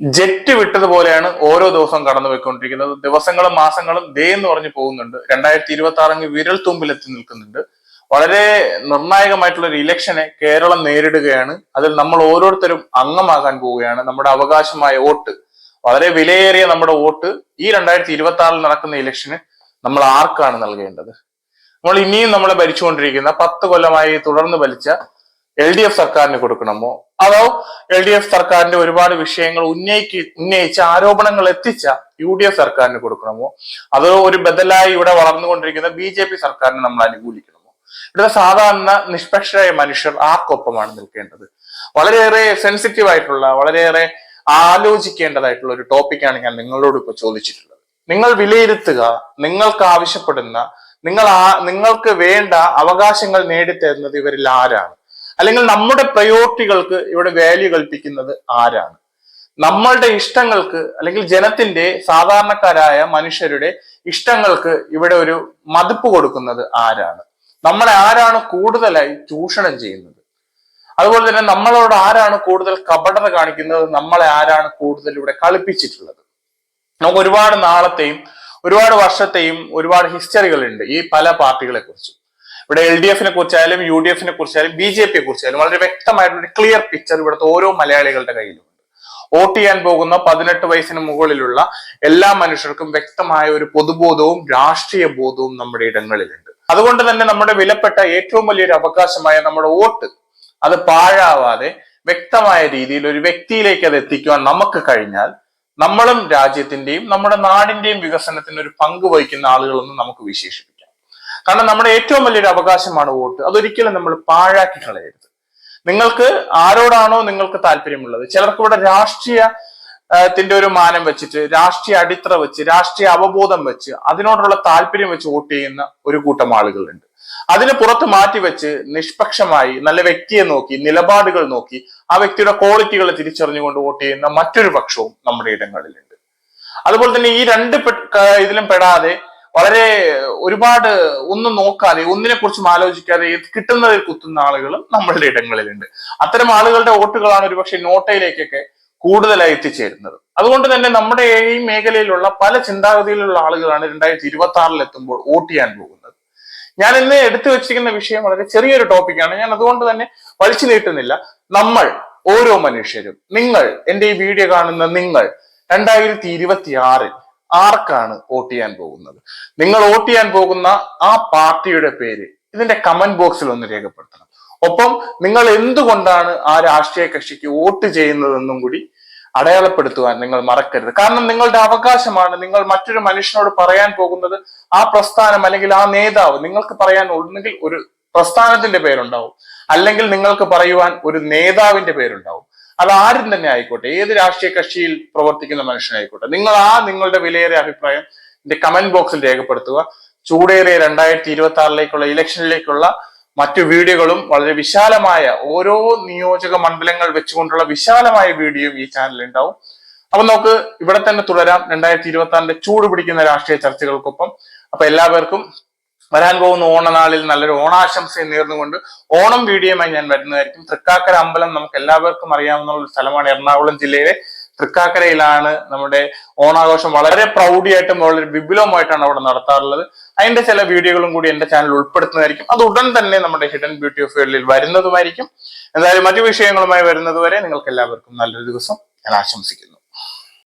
Jet വിട്ടതുപോലെയാണ് ഓരോ ദിവസവും കടന്നു പോയിക്കൊണ്ടിരിക്കുന്നത് ദിവസങ്ങളും മാസങ്ങളും ദേ എന്ന് പറഞ്ഞു പോകുന്നുണ്ട്. രണ്ടായിരത്തി ഇരുപത്തി ആറ് വിരൽ തുമ്പിലെത്തി നിൽക്കുന്നുണ്ട്. വളരെ നിർണായകമായിട്ടുള്ള ഒരു ഇലക്ഷനെ കേരളം നേരിടുകയാണ്. അതിൽ നമ്മൾ ഓരോരുത്തരും അംഗമാകാൻ പോവുകയാണ്. നമ്മുടെ അവകാശമായ വോട്ട് വളരെ വിലയേറിയ നമ്മുടെ വോട്ട് ഈ രണ്ടായിരത്തി ഇരുപത്തി ആറിൽ നടക്കുന്ന ഇലക്ഷന് നമ്മൾ ആർക്കാണ് നൽകേണ്ടത്? നമ്മൾ ഇനിയും നമ്മളെ ഭരിച്ചുകൊണ്ടിരിക്കുന്ന പത്ത് കൊല്ലമായി തുടർന്ന് ഭരിച്ച എൽ ഡി എഫ് സർക്കാരിന് കൊടുക്കണമോ? അതോ എൽ ഡി എഫ് സർക്കാരിന്റെ ഒരുപാട് വിഷയങ്ങൾ ഉന്നയിക്ക് ഉന്നയിച്ച ആരോപണങ്ങൾ എത്തിച്ച യു ഡി എഫ് സർക്കാരിന് കൊടുക്കണമോ? അതോ ഒരു ബദലായി ഇവിടെ വളർന്നുകൊണ്ടിരിക്കുന്ന ബി ജെ പി സർക്കാരിനെ നമ്മൾ അനുകൂലിക്കണമോ? ഇവിടെ സാധാരണ നിഷ്പക്ഷരായ മനുഷ്യർ ആർക്കൊപ്പമാണ് നിൽക്കേണ്ടത്? വളരെയേറെ സെൻസിറ്റീവ് ആയിട്ടുള്ള വളരെയേറെ ആലോചിക്കേണ്ടതായിട്ടുള്ള ഒരു ടോപ്പിക്കാണ് ഞാൻ നിങ്ങളോട് ഇപ്പൊ ചോദിച്ചിട്ടുള്ളത്. നിങ്ങൾ വിലയിരുത്തുക നിങ്ങൾക്ക് ആവശ്യപ്പെടുന്ന നിങ്ങൾ നിങ്ങൾക്ക് വേണ്ട അവകാശങ്ങൾ നേടിത്തരുന്നത് ഇവരിൽ ആരാണ്? അല്ലെങ്കിൽ നമ്മുടെ പ്രയോറിറ്റികൾക്ക് ഇവിടെ വാല്യൂ കൽപ്പിക്കുന്നത് ആരാണ്? നമ്മളുടെ ഇഷ്ടങ്ങൾക്ക് അല്ലെങ്കിൽ ജനത്തിന്റെ സാധാരണക്കാരായ മനുഷ്യരുടെ ഇഷ്ടങ്ങൾക്ക് ഇവിടെ ഒരു മതിപ്പ് കൊടുക്കുന്നത് ആരാണ്? നമ്മളെ ആരാണ് കൂടുതലായി ചൂഷണം ചെയ്യുന്നത്? അതുപോലെ തന്നെ നമ്മളോട് ആരാണ് കൂടുതൽ കപടത കാണിക്കുന്നത്? നമ്മളെ ആരാണ് കൂടുതൽ ഇവിടെ കളിപ്പിച്ചിട്ടുള്ളത്? നമുക്ക് ഒരുപാട് നാളത്തെയും ഒരുപാട് വർഷത്തെയും ഒരുപാട് ഹിസ്റ്ററികൾ ഉണ്ട് ഈ പല പാർട്ടികളെ കുറിച്ചും. ഇവിടെ എൽ ഡി എഫിനെ കുറിച്ചായാലും യു ഡി എഫിനെ കുറിച്ചായാലും ബി ജെ പിയെ കുറിച്ചായാലും വളരെ വ്യക്തമായിട്ടുള്ള ഒരു ക്ലിയർ പിക്ചർ ഇവിടുത്തെ ഓരോ മലയാളികളുടെ കയ്യിലുണ്ട് വോട്ട് ചെയ്യാൻ പോകുന്ന പതിനെട്ട് വയസ്സിന് മുകളിലുള്ള എല്ലാ മനുഷ്യർക്കും വ്യക്തമായ ഒരു പൊതുബോധവും രാഷ്ട്രീയ ബോധവും നമ്മുടെ ഇടങ്ങളിലുണ്ട്. അതുകൊണ്ട് തന്നെ നമ്മുടെ വിലപ്പെട്ട ഏറ്റവും വലിയൊരു അവകാശമായ നമ്മുടെ വോട്ട് അത് പാഴാവാതെ വ്യക്തമായ രീതിയിൽ ഒരു വ്യക്തിയിലേക്ക് അത് എത്തിക്കുവാൻ നമുക്ക് കഴിഞ്ഞാൽ നമ്മളും രാജ്യത്തിന്റെയും നമ്മുടെ നാടിന്റെയും വികസനത്തിന് ഒരു പങ്ക് വഹിക്കുന്ന ആളുകളെന്ന് നമുക്ക് വിശേഷിപ്പിക്കാം. കാരണം നമ്മുടെ ഏറ്റവും വലിയൊരു അവകാശമാണ് വോട്ട്. അതൊരിക്കലും നമ്മൾ പാഴാക്കി കളയരുത്. നിങ്ങൾക്ക് ആരോടാണോ നിങ്ങൾക്ക് താല്പര്യമുള്ളത്. ചിലർക്ക് ഇവിടെ രാഷ്ട്രീയ ത്തിന്റെ ഒരു മാനം വെച്ചിട്ട് രാഷ്ട്രീയ അടിത്തറ വെച്ച് രാഷ്ട്രീയ അവബോധം വെച്ച് അതിനോടുള്ള താല്പര്യം വെച്ച് വോട്ട് ചെയ്യുന്ന ഒരു കൂട്ടം ആളുകളുണ്ട്. അതിന് പുറത്ത് മാറ്റിവെച്ച് നിഷ്പക്ഷമായി നല്ല വ്യക്തിയെ നോക്കി നിലപാടുകൾ നോക്കി ആ വ്യക്തിയുടെ ക്വാളിറ്റികൾ തിരിച്ചറിഞ്ഞുകൊണ്ട് വോട്ട് ചെയ്യുന്ന മറ്റൊരു പക്ഷവും നമ്മുടെ ഇടങ്ങളിലുണ്ട്. അതുപോലെ തന്നെ ഈ രണ്ട് ഇതിലും പെടാതെ വളരെ ഒരുപാട് ഒന്നും നോക്കാതെ ഒന്നിനെ കുറിച്ചും ആലോചിക്കാതെ കിട്ടുന്നതിൽ കുത്തുന്ന ആളുകളും നമ്മളുടെ ഇടങ്ങളിലുണ്ട്. അത്തരം ആളുകളുടെ വോട്ടുകളാണ് ഒരുപക്ഷെ നോട്ടയിലേക്കൊക്കെ കൂടുതലായി എത്തിച്ചേരുന്നത്. അതുകൊണ്ട് തന്നെ നമ്മുടെ ഈ മേഖലയിലുള്ള പല ചിന്താഗതിയിലുള്ള ആളുകളാണ് രണ്ടായിരത്തി ഇരുപത്തി ആറിൽ എത്തുമ്പോൾ വോട്ട് ചെയ്യാൻ പോകുന്നത്. ഞാൻ ഇന്ന് എടുത്തു വെച്ചിരിക്കുന്ന വിഷയം വളരെ ചെറിയൊരു ടോപ്പിക്കാണ്. ഞാൻ അതുകൊണ്ട് തന്നെ വലിച്ചു നീട്ടുന്നില്ല. നമ്മൾ ഓരോ മനുഷ്യരും നിങ്ങൾ എന്റെ ഈ വീഡിയോ കാണുന്ന നിങ്ങൾ രണ്ടായിരത്തി ഇരുപത്തി ആറിൽ ആർക്കാണ് വോട്ട് ചെയ്യാൻ പോകുന്നത്? നിങ്ങൾ വോട്ട് ചെയ്യാൻ പോകുന്ന ആ പാർട്ടിയുടെ പേര് ഇതിന്റെ കമന്റ് ബോക്സിൽ ഒന്ന് രേഖപ്പെടുത്തണം. ഒപ്പം നിങ്ങൾ എന്തുകൊണ്ടാണ് ആ രാഷ്ട്രീയ കക്ഷിക്ക് വോട്ട് ചെയ്യുന്നതെന്നും കൂടി അടയാളപ്പെടുത്തുവാൻ നിങ്ങൾ മറക്കരുത്. കാരണം നിങ്ങളുടെ അവകാശമാണ് നിങ്ങൾ മറ്റൊരു മനുഷ്യനോട് പറയാൻ പോകുന്നത് ആ പ്രസ്ഥാനം അല്ലെങ്കിൽ ആ നേതാവ് നിങ്ങൾക്ക് പറയാൻ ഒന്നെങ്കിൽ ഒരു പ്രസ്ഥാനത്തിന്റെ പേരുണ്ടാവും. അല്ലെങ്കിൽ നിങ്ങൾക്ക് പറയുവാൻ ഒരു നേതാവിന്റെ പേരുണ്ടാവും. അത് ആരും തന്നെ ആയിക്കോട്ടെ. ഏത് രാഷ്ട്രീയ കക്ഷിയിൽ പ്രവർത്തിക്കുന്ന മനുഷ്യനായിക്കോട്ടെ. നിങ്ങൾ ആ നിങ്ങളുടെ വിലയേറിയ അഭിപ്രായം എന്റെ കമന്റ് ബോക്സിൽ രേഖപ്പെടുത്തുക. ചൂടേറിയ രണ്ടായിരത്തി ഇരുപത്തി ആറിലേക്കുള്ള ഇലക്ഷനിലേക്കുള്ള മറ്റു വീഡിയോകളും വളരെ വിശാലമായ ഓരോ നിയോജക മണ്ഡലങ്ങൾ വെച്ചുകൊണ്ടുള്ള വിശാലമായ വീഡിയോയും ഈ ചാനലിൽ ഉണ്ടാവും. അപ്പൊ നമുക്ക് ഇവിടെ തന്നെ തുടരാം. രണ്ടായിരത്തി ഇരുപത്തി ആറിന്റെ ചൂട് പിടിക്കുന്ന രാഷ്ട്രീയ ചർച്ചകൾക്കൊപ്പം. അപ്പൊ എല്ലാവർക്കും വരാൻ പോകുന്ന ഓണനാളിൽ നല്ലൊരു ഓണാശംസയും നേർന്നുകൊണ്ട് ഓണം വീഡിയോയുമായി ഞാൻ വരുന്നതായിരിക്കും. തൃക്കാക്കര അമ്പലം നമുക്ക് എല്ലാവർക്കും അറിയാവുന്ന ഒരു സ്ഥലമാണ് എറണാകുളം ജില്ലയിലെ തൃക്കാക്കരയിലാണ് നമ്മുടെ ഓണാഘോഷം വളരെ പ്രൗഢിയായിട്ടും വളരെ വിപുലമായിട്ടാണ് അവിടെ നടത്താറുള്ളത്. അതിന്റെ ചില വീഡിയോകളും കൂടി എന്റെ ചാനൽ ഉൾപ്പെടുത്തുന്നതായിരിക്കും. അത് ഉടൻ തന്നെ നമ്മുടെ ഹിഡൻ ബ്യൂട്ടി ഓഫ് വേൾഡിൽ വരുന്നതുമായിരിക്കും. എന്തായാലും മറ്റു വിഷയങ്ങളുമായി വരുന്നതുവരെ നിങ്ങൾക്ക് എല്ലാവർക്കും നല്ലൊരു ദിവസം ഞാൻ ആശംസിക്കുന്നു.